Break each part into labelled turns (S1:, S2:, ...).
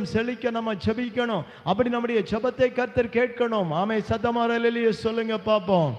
S1: செழிக்க நம்ம ஜபிக்கணும். அப்படி நம்முடைய ஜெபத்தை கர்த்தர் கேட்கணும். ஆமை சத்தமாரலிலேயே சொல்லுங்க பார்ப்போம்.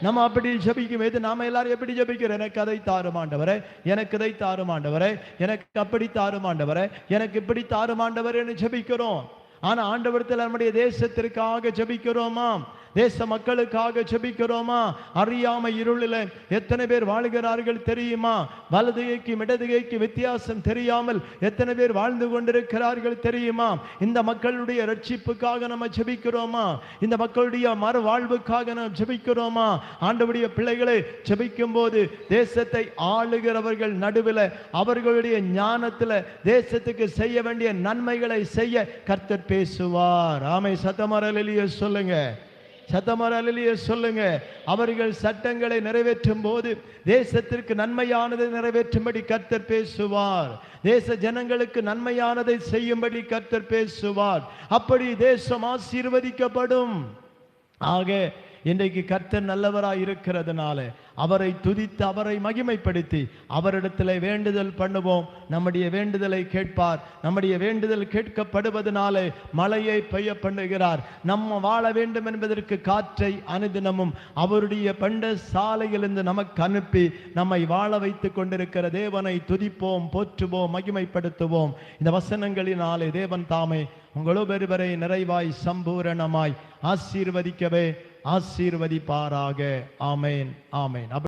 S1: நம்ம அப்படி ஜபிக்கும் எது நாம எல்லாரும் எப்படி ஜபிக்கிறோம்? எனக்கு அதை தாருமாண்டவரே எனக்கு இதை தாருமாண்டவரே எனக்கு அப்படி தாருமாண்டவரே எனக்கு இப்படி தாரும் ஆண்டவரேன்னு ஜபிக்கிறோம். ஆனா ஆண்டவரத்தில் நம்முடைய தேசத்திற்காக ஜபிக்கிறோமாம். தேச மக்களுக்காக ஜெபிக்கிறோமா? அறியாம இருளில் எத்தனை பேர் வாழுகிறார்கள் தெரியுமா? வலதுகைக்கு இடதுகைக்கு வித்தியாசம் தெரியாமல் எத்தனை பேர் வாழ்ந்து கொண்டிருக்கிறார்கள் தெரியுமா? இந்த மக்களுடைய ரட்சிப்புக்காக நம்ம ஜெபிக்கிறோமா? இந்த மக்களுடைய மறு வாழ்வுக்காக நாம் ஜெபிக்கிறோமா? ஆண்டவருடைய பிள்ளைகளை ஜெபிக்கும் போது தேசத்தை ஆளுகிறவர்கள் நடுவில் அவர்களுடைய ஞானத்தில் தேசத்துக்கு செய்ய வேண்டிய நன்மைகளை செய்ய கர்த்தர் பேசுவார். ஆமை சத்தமரலிய சொல்லுங்க. சத்தமரலிய சொல்லுங்க. அவர்கள் சட்டங்களை நிறைவேற்றும் போது தேசத்திற்கு நன்மையானதை நிறைவேற்றும்படி கர்த்தர் பேசுவார். தேச ஜனங்களுக்கு நன்மையானதை செய்யும்படி கர்த்தர் பேசுவார். அப்படி தேசம் ஆசீர்வதிக்கப்படும். ஆக இன்றைக்கு கர்த்தர் நல்லவராய் இருக்கிறதுனால அவரை துதித்து அவரை மகிமைப்படுத்தி அவரிடத்தில் வேண்டுதல் பண்ணுவோம். நம்முடைய வேண்டுதலை கேட்பார். நம்முடைய வேண்டுதல் கேட்கப்படுவதனாலே மழையை பெய்ய பண்ணுகிறார். நம்ம வாழ வேண்டும் என்பதற்கு காற்றை அனுதினமும் அவருடைய பண்ட சாலையிலிருந்து நமக்கு அனுப்பி நம்மை வாழ வைத்துக் கொண்டிருக்கிற தேவனை துதிப்போம் போற்றுவோம் மகிமைப்படுத்துவோம். இந்த வசனங்களினாலே தேவன் தாமே உங்களோ பெருவரை நிறைவாய் சம்பூரணமாய் ஆசீர்வதிக்கவே ஆசீர்வதிப்பாராக. ஆமேன் ஆமேன்.